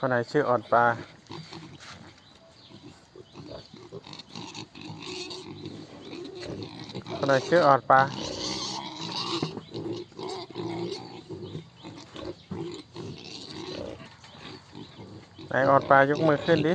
คนไหนชื่อออดปลา คนไหนชื่อออดปลา ไหนออดปลายกมือขึ้นดิ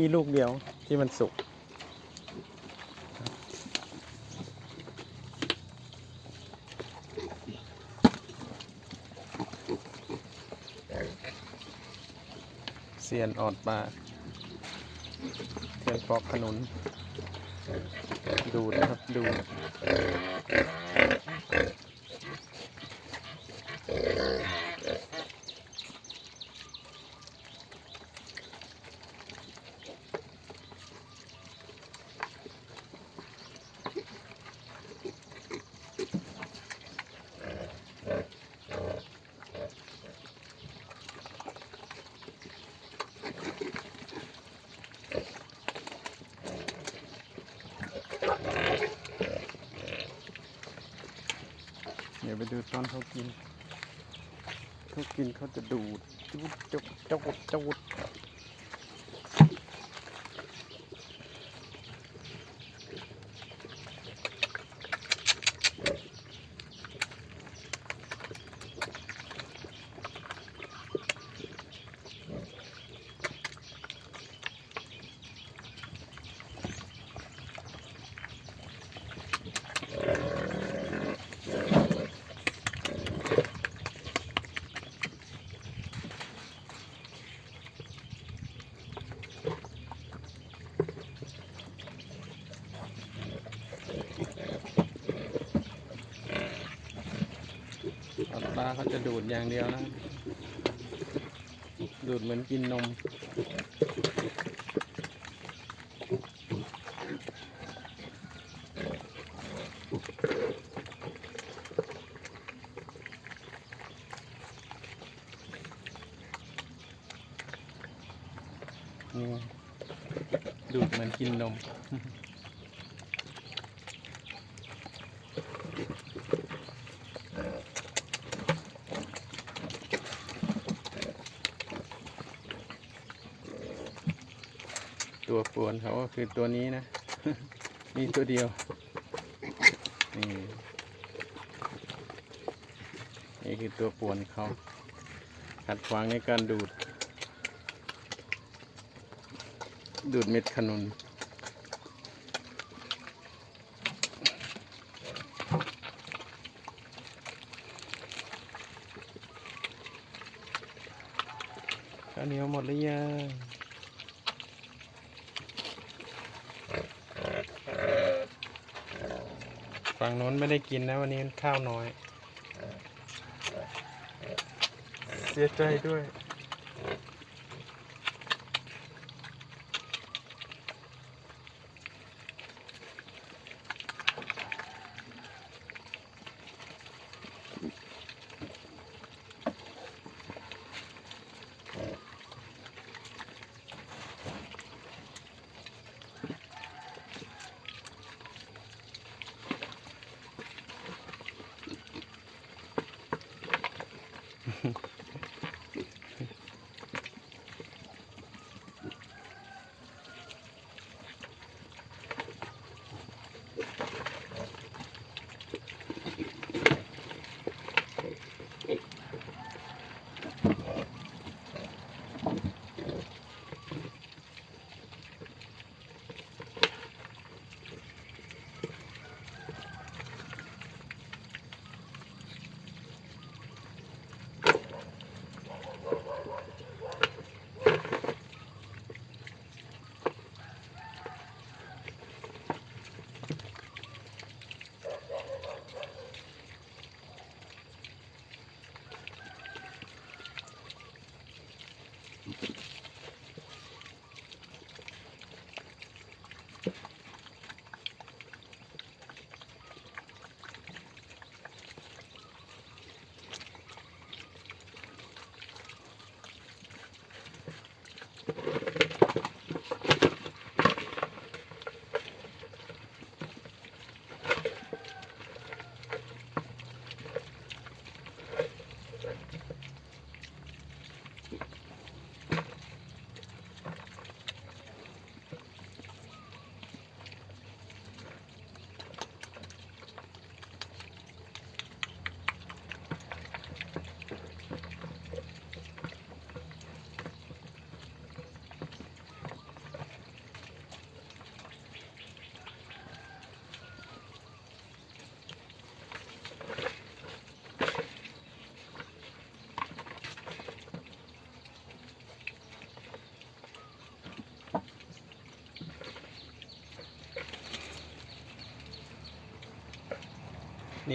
มีลูกเดียวที่มันสุก เสียนออดปลาเสียนปอกขนุนดูนะครับ ดู ยวไปดูตอนเขากิน เขากินเขาจะดูดจุดจุดจุดจุดาเขาจะดูดอย่างเดียวนะ ดูดเหมือนกินนม ดูดเหมือนกินนม ตัวป่วนเขาก็คือตัวนี้นะ มีตัวเดียว นี่นี่คือตัวป่วนเขาขัดขวางในการดูด ดูดเม็ดขนุนข้าวเหนียวหมดหรือยัง ฝั่งโน้นไม่ได้กินนะวันนี้ข้าวน้อย เสียใจด้วย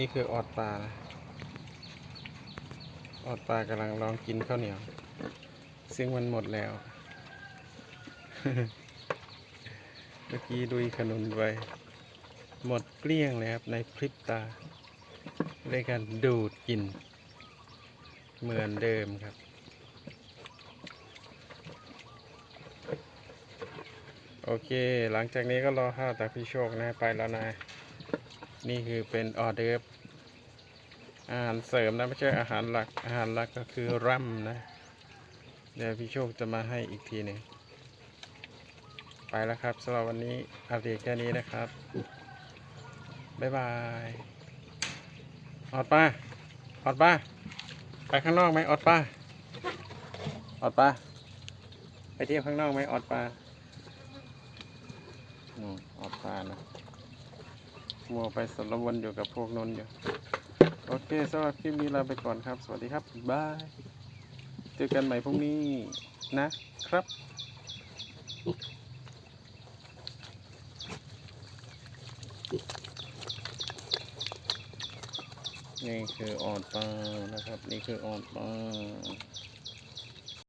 นี่คือออดปลา ออดปลากำลังลองกินข้าวเหนียว ซึ่งมันหมดแล้ว เมื่อกี้ดุยขนุนไป หมดเกลี้ยงเลยครับในพริบตาด้วยการดูดกิน เหมือนเดิมครับโอเค หลังจากนี้ก็รอข้าวจาพี่โชคนะ ไปแล้วนะ นี่คือเป็นออเดิร์อาหารเสริมนะไม่ใช่อาหารหลัก อาหารหลักก็คือร่ำนะ เดี๋ยวพี่โชคจะมาให้อีกทีหนึ่งไปแล้วครับสำหรับวันนี้อัปเดตแค่นี้นะครับ บ๊ายบายออดป้าออดป้าไปข้างนอกไหมออดป้าออดป้าไปเที่ยวข้างนอกไหมออดป้าอืมออดป้านะ มัวไปสารวนอยู่กับพวกนนท์อยู่ โอเคสำหรับคลิปนี้ลาไปก่อนครับ สวัสดีครับบาย เจอกันใหม่พรุ่งนี้นะครับนี่คือออดปลานะครับ นี่คือออดปลา